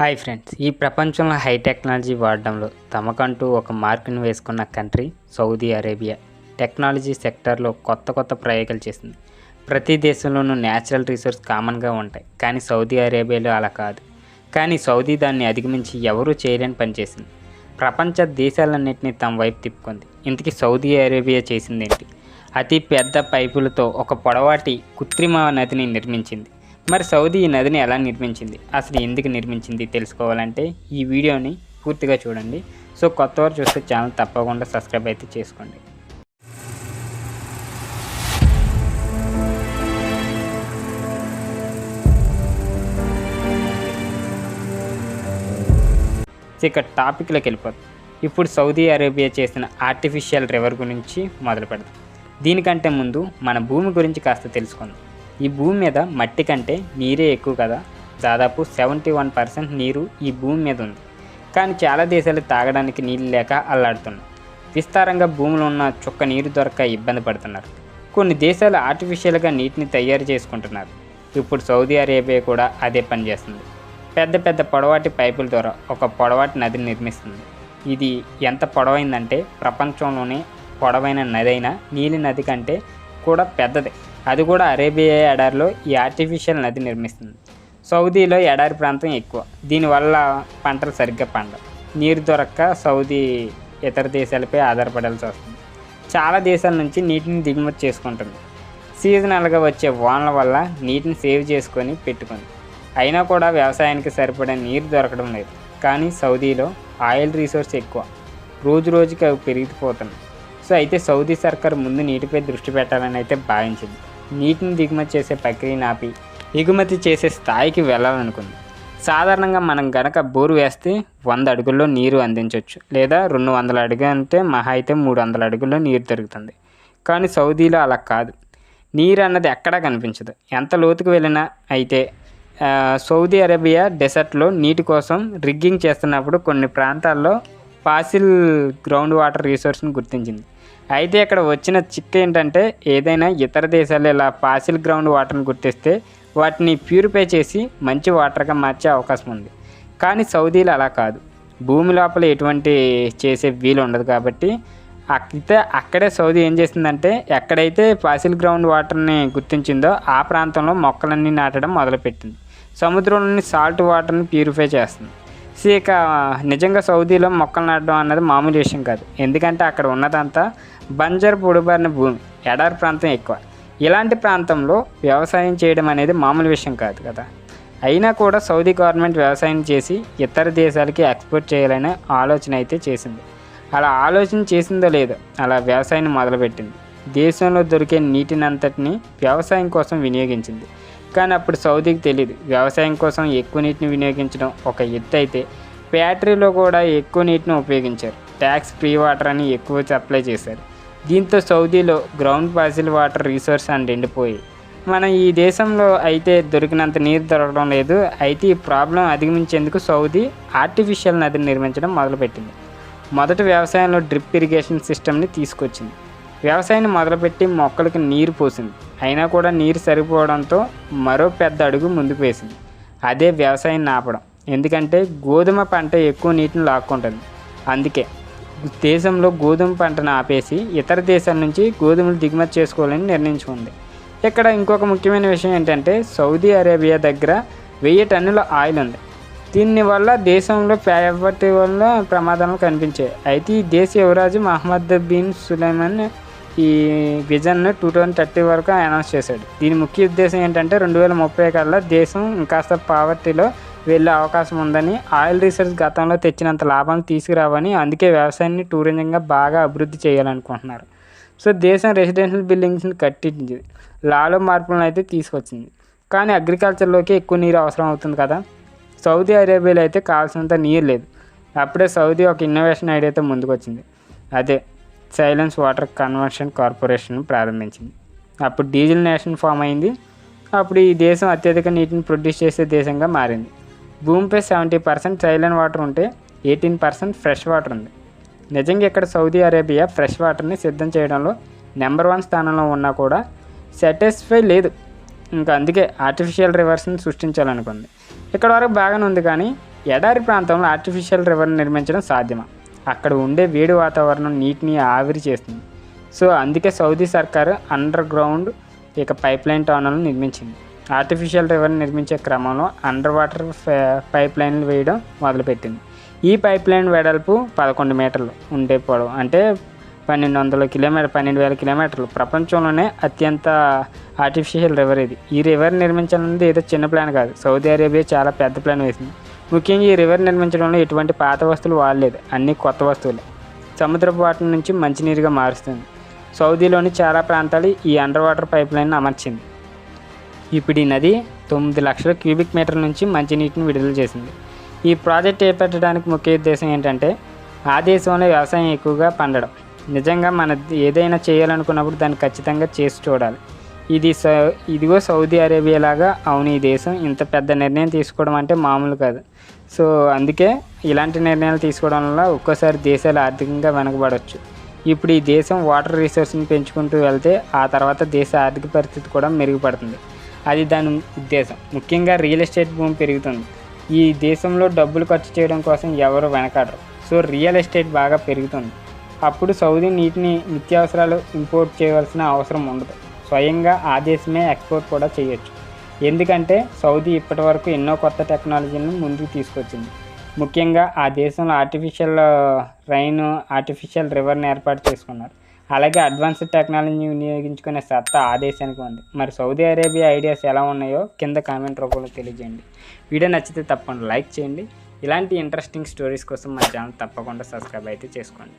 Hi friends ఈ ప్రపంచంలో high technology వాడడంలో తమకంటూ ఒక మార్కును వేసుకున్న కంట్రీ సౌదీ అరేబియా. టెక్నాలజీ సెక్టార్లో కొత్త కొత్త ప్రయోగాలు చేసింది. ప్రతి దేశంలోనూ న్యాచురల్ రిసోర్స్ కామన్గా ఉంటాయి. కానీ సౌదీ అరేబియాలో అలా కాదు. కానీ సౌదీ దాన్ని అధిగమించి ఎవరూ చేయలేని పనిచేసింది ప్రపంచ దేశాలన్నింటినీ తమ వైపు తిప్పుకుంది. ఇంతకీ సౌదీ అరేబియా చేసింది ఏంటి అతి పెద్ద పైపులతో ఒక పొడవాటి కృత్రిమ నదిని నిర్మించింది. మరి సౌదీ ఈ నదిని ఎలా నిర్మించింది? అసలు ఎందుకు నిర్మించింది తెలుసుకోవాలంటే ఈ వీడియోని పూర్తిగా చూడండి. సో కొత్తవారు చూస్తే ఛానల్ తప్పకుండా సబ్స్క్రైబ్ అయితే చేసుకోండి. ఇక టాపిక్లోకి వెళ్ళిపోతుంది ఇప్పుడు సౌదీ అరేబియా చేసిన ఆర్టిఫిషియల్ రివర్ గురించి మొదలు పెడదాం దీనికంటే ముందు మన భూమి గురించి కాస్త తెలుసుకుందాం. ఈ భూమి మీద మట్టి కంటే నీరే ఎక్కువ కదా. దాదాపు సెవెంటీ వన్ పర్సెంట్ నీరు ఈ భూమి మీద ఉంది. కానీ చాలా దేశాలు తాగడానికి నీళ్ళు లేక అల్లాడుతున్నాయి. విస్తారంగా భూమిలో ఉన్న చుక్క నీరు దొరక ఇబ్బంది పడుతున్నారు. కొన్ని దేశాలు ఆర్టిఫిషియల్గా నీటిని తయారు చేసుకుంటున్నారు. ఇప్పుడు సౌదీ అరేబియా కూడా అదే పని చేస్తుంది. పెద్ద పెద్ద పొడవాటి పైపుల ద్వారా ఒక పొడవాటి నదిని నిర్మిస్తుంది. ఇది ఎంత పొడవైందంటే ప్రపంచంలోనే పొడవైన నది అయినా నీలి నది కంటే కూడా పెద్దది. అది కూడా అరేబియా ఎడారిలో ఈ ఆర్టిఫిషియల్ నది నిర్మిస్తుంది. సౌదీలో ఎడారి ప్రాంతం ఎక్కువ. దీనివల్ల పంటలు సరిగ్గా పండవు. నీరు దొరక్క సౌదీ ఇతర దేశాలపై ఆధారపడాల్సి వస్తుంది. చాలా దేశాల నుంచి నీటిని దిగుమతి చేసుకుంటుంది. సీజనల్గా వచ్చే వానల వల్ల నీటిని సేవ్ చేసుకొని పెట్టుకుంది. అయినా కూడా వ్యవసాయానికి సరిపడే నీరు దొరకడం లేదు. కానీ సౌదీలో ఆయిల్ రీసోర్స్ ఎక్కువ. రోజు రోజుకి అవి పెరిగిపోతున్నాయి. సో అయితే సౌదీ సర్కార్ ముందు నీటిపై దృష్టి పెట్టాలని అయితే భావించింది. నీటిని దిగుమతి చేసే ప్రక్రియను ఆపి ఎగుమతి చేసే స్థాయికి వెళ్ళాలనుకుంది. సాధారణంగా మనం గనక బోరు వేస్తే వంద అడుగుల్లో నీరు అందించవచ్చు లేదా రెండు వందల అడుగు అంటే మహా అయితే మూడు వందల అడుగుల్లో నీరు దొరుకుతుంది. కానీ సౌదీలో అలా కాదు. నీరు అన్నది ఎక్కడా కనిపించదు. ఎంత లోతుకు వెళ్ళినా అయితే సౌదీ అరేబియా డెసర్ట్లో నీటి కోసం రిగ్గింగ్ చేస్తున్నప్పుడు కొన్ని ప్రాంతాల్లో ఫాసిల్ గ్రౌండ్ వాటర్ రీసోర్స్ని గుర్తించింది. అయితే ఇక్కడ వచ్చిన చిక్ ఏంటంటే ఏదైనా ఇతర దేశాలు ఇలా ఫాసిల్ గ్రౌండ్ వాటర్ని గుర్తిస్తే వాటిని ప్యూరిఫై చేసి మంచి వాటర్గా మార్చే అవకాశం ఉంది. కానీ సౌదీలు అలా కాదు. భూమి లోపల ఎటువంటి చేసే వీలు ఉండదు కాబట్టి అయితే అక్కడే సౌదీ ఏం చేసిందంటే ఎక్కడైతే ఫాసిల్ గ్రౌండ్ వాటర్ని గుర్తించిందో ఆ ప్రాంతంలో మొక్కలన్నీ నాటడం మొదలుపెట్టింది. సముద్రంలోని సాల్ట్ వాటర్ని ప్యూరిఫై చేస్తుంది. సో ఇక నిజంగా సౌదీలో మొక్కలు నాటడం అన్నది మామూలు విషయం కాదు. ఎందుకంటే అక్కడ ఉన్నదంతా బంజర్ పొడిబారిన భూమి ఎడారి ప్రాంతం ఎక్కువ. ఇలాంటి ప్రాంతంలో వ్యవసాయం చేయడం అనేది మామూలు విషయం కాదు కదా. అయినా కూడా సౌదీ గవర్నమెంట్ వ్యవసాయం చేసి ఇతర దేశాలకి ఎక్స్పోర్ట్ చేయాలనే ఆలోచన అయితే చేసింది. అలా ఆలోచన చేసిందో లేదో అలా వ్యవసాయాన్ని మొదలుపెట్టింది. దేశంలో దొరికే నీటినంతటిని వ్యవసాయం కోసం వినియోగించింది. కానీ అప్పుడు సౌదీకి తెలియదు వ్యవసాయం కోసం ఎక్కువ నీటిని వినియోగించడం ఒక ఎత్తు అయితే ఫ్యాక్టరీలో కూడా ఎక్కువ నీటిని ఉపయోగించారు. ట్యాక్స్ ఫ్రీ వాటర్ అని ఎక్కువ సప్లై చేశారు. దీంతో సౌదీలో ground fossil water resource and ఎండిపోయి మన ఈ దేశంలో అయితే దొరికినంత నీరు దొరకడం లేదు. అయితే ఈ ప్రాబ్లం అధిగమించేందుకు సౌదీ ఆర్టిఫిషియల్ నదిని నిర్మించడం మొదలుపెట్టింది. మొదట వ్యవసాయంలో డ్రిప్ ఇరిగేషన్ సిస్టమ్ని తీసుకొచ్చింది. వ్యవసాయాన్ని మొదలుపెట్టి మొక్కలకు నీరు పోసింది. అయినా కూడా నీరు సరిపోవడంతో మరో పెద్ద అడుగు ముందుకు వేసింది అదే వ్యవసాయాన్ని ఆపడం ఎందుకంటే గోధుమ పంట ఎక్కువ నీటిని లాక్కుంటుంది. అందుకే దేశంలో గోధుమ పంటను ఆపేసి ఇతర దేశాల నుంచి గోధుమలు దిగుమతి చేసుకోవాలని నిర్ణయించుకుంది. ఇక్కడ ఇంకొక ముఖ్యమైన విషయం ఏంటంటే సౌదీ అరేబియా దగ్గర వెయ్యి టన్నుల ఆయిల్ ఉంది. దీని వల్ల దేశంలో పేపటి వల్ల ప్రమాదాలు కనిపించాయి. అయితే ఈ దేశ యువరాజు మహమ్మద్ బిన్ సులైమాన్ ఈ విజన్ను టూ థౌజండ్ థర్టీ వరకు అనౌన్స్ చేశాడు. దీని ముఖ్య ఉద్దేశం ఏంటంటే రెండు వేల ముప్పై కల్లా దేశం ఇంకాస్త పావర్టీలో వెళ్ళే అవకాశం ఉందని ఆయిల్ రీసెర్చ్ గతంలో తెచ్చినంత లాభాలు తీసుకురావని అందుకే వ్యవసాయాన్ని టూరిజంగా బాగా అభివృద్ధి చేయాలనుకుంటున్నారు. సో దేశం రెసిడెన్షియల్ బిల్డింగ్స్ని కట్టించింది లాలో మార్పులను అయితే తీసుకొచ్చింది. కానీ అగ్రికల్చర్లోకి ఎక్కువ నీరు అవసరం అవుతుంది కదా. సౌదీ అరేబియాలో అయితే కావాల్సినంత నీరు లేదు. అప్పుడే సౌదీ ఒక ఇన్నోవేషన్ ఐడియాతో ముందుకు వచ్చింది అదే సైలెన్స్ వాటర్ కన్వర్షన్ కార్పొరేషన్ ప్రారంభించింది. అప్పుడు డీజిల్ నేషన్ ఫామ్ అయింది. అప్పుడు ఈ దేశం అత్యధిక నీటిని ప్రొడ్యూస్ చేసే దేశంగా మారింది. భూమిపై సెవెంటీ పర్సెంట్ సైలెంట్ వాటర్ ఉంటే ఎయిటీన్ పర్సెంట్ ఫ్రెష్ వాటర్ ఉంది. నిజంగా ఇక్కడ సౌదీ అరేబియా ఫ్రెష్ వాటర్ని సిద్ధం చేయడంలో నెంబర్ వన్ స్థానంలో ఉన్నా కూడా సాటిస్ఫై లేదు. ఇంకా అందుకే ఆర్టిఫిషియల్ రివర్స్ని సృష్టించాలనుకుంది. ఇక్కడ వరకు బాగానే ఉంది కానీ ఎడారి ప్రాంతంలో ఆర్టిఫిషియల్ రివర్ని నిర్మించడం సాధ్యమా? అక్కడ ఉండే వేడి వాతావరణం నీటిని ఆవిరి చేస్తుంది. సో అందుకే సౌదీ సర్కారు అండర్ గ్రౌండ్ ఇక పైప్ లైన్ టనల్ను నిర్మించింది. ఆర్టిఫిషియల్ రివర్ నిర్మించే క్రమంలో అండర్ వాటర్ పైప్ లైన్లు వేయడం మొదలుపెట్టింది. ఈ పైప్ లైన్ వెడల్పు పదకొండు మీటర్లు ఉండే పొడవు. అంటే పన్నెండు వందల కిలోమీటర్ పన్నెండు వేల కిలోమీటర్లు. ప్రపంచంలోనే అత్యంత ఆర్టిఫిషియల్ రివర్ ఇది. ఈ రివర్ నిర్మించాలన్నది ఏదో చిన్న ప్లాన్ కాదు. సౌదీ అరేబియా చాలా పెద్ద ప్లాన్ వేసింది. ముఖ్యంగా ఈ రివర్ నిర్మించడంలో ఎటువంటి పాత వస్తువులు వాడలేదు. అన్నీ కొత్త వస్తువులే. సముద్రపు వాటర్ నుంచి మంచినీరుగా మారుస్తుంది. సౌదీలోని చాలా ప్రాంతాలు ఈ అండర్ వాటర్ పైప్ లైన్ అమర్చింది. ఇప్పుడు ఈ నది తొమ్మిది లక్షల క్యూబిక్ మీటర్ల నుంచి మంచినీటిని విడుదల చేసింది. ఈ ప్రాజెక్ట్ చేపట్టడానికి ముఖ్య ఉద్దేశం ఏంటంటే ఆ దేశంలో వ్యవసాయం ఎక్కువగా పండడం. నిజంగా మన ఏదైనా చేయాలనుకున్నప్పుడు దాన్ని ఖచ్చితంగా చేసి చూడాలి. ఇది సౌ ఇదిగో సౌదీ అరేబియా లాగా అవును ఈ దేశం ఇంత పెద్ద నిర్ణయం తీసుకోవడం అంటే మామూలు కాదు. సో అందుకే ఇలాంటి నిర్ణయాలు తీసుకోవడం వల్ల ఒక్కోసారి దేశాలు ఆర్థికంగా వెనకబడవచ్చు ఇప్పుడు ఈ దేశం వాటర్ రిసోర్స్ని పెంచుకుంటూ వెళ్తే ఆ తర్వాత దేశ ఆర్థిక పరిస్థితి కూడా మెరుగుపడుతుంది. అది దాని ఉద్దేశం. ముఖ్యంగా రియల్ ఎస్టేట్ భూమి పెరుగుతుంది. ఈ దేశంలో డబ్బులు ఖర్చు చేయడం కోసం ఎవరు వెనకాడరు. సో రియల్ ఎస్టేట్ బాగా పెరుగుతుంది. అప్పుడు సౌదీ నీటిని నిత్యావసరాలు ఇంపోర్ట్ చేయవలసిన అవసరం ఉండదు. స్వయంగా ఆదేశమే ఎక్స్పోర్ట్ కూడా చేయొచ్చు. ఎందుకంటే సౌదీ ఇప్పటివరకు ఎన్నో కొత్త టెక్నాలజీలను ముందుకు తీసుకొచ్చింది. ముఖ్యంగా ఆ దేశంలో ఆర్టిఫిషియల్ uh, రైన్ ఆర్టిఫిషియల్ రివర్ని ఏర్పాటు చేసుకున్నారు. అలాగే అడ్వాన్స్డ్ టెక్నాలజీని వినియోగించుకునే సత్తా ఆ దేశానికి ఉంది. మరి సౌదీ అరేబియా ఐడియాస్ ఎలా ఉన్నాయో కింద కామెంట్ రూపంలో తెలియజేయండి. వీడియో నచ్చితే తప్పకుండా లైక్ చేయండి. ఇలాంటి ఇంట్రెస్టింగ్ స్టోరీస్ కోసం మా ఛానల్ తప్పకుండా సబ్స్క్రైబ్ అయితే చేసుకోండి.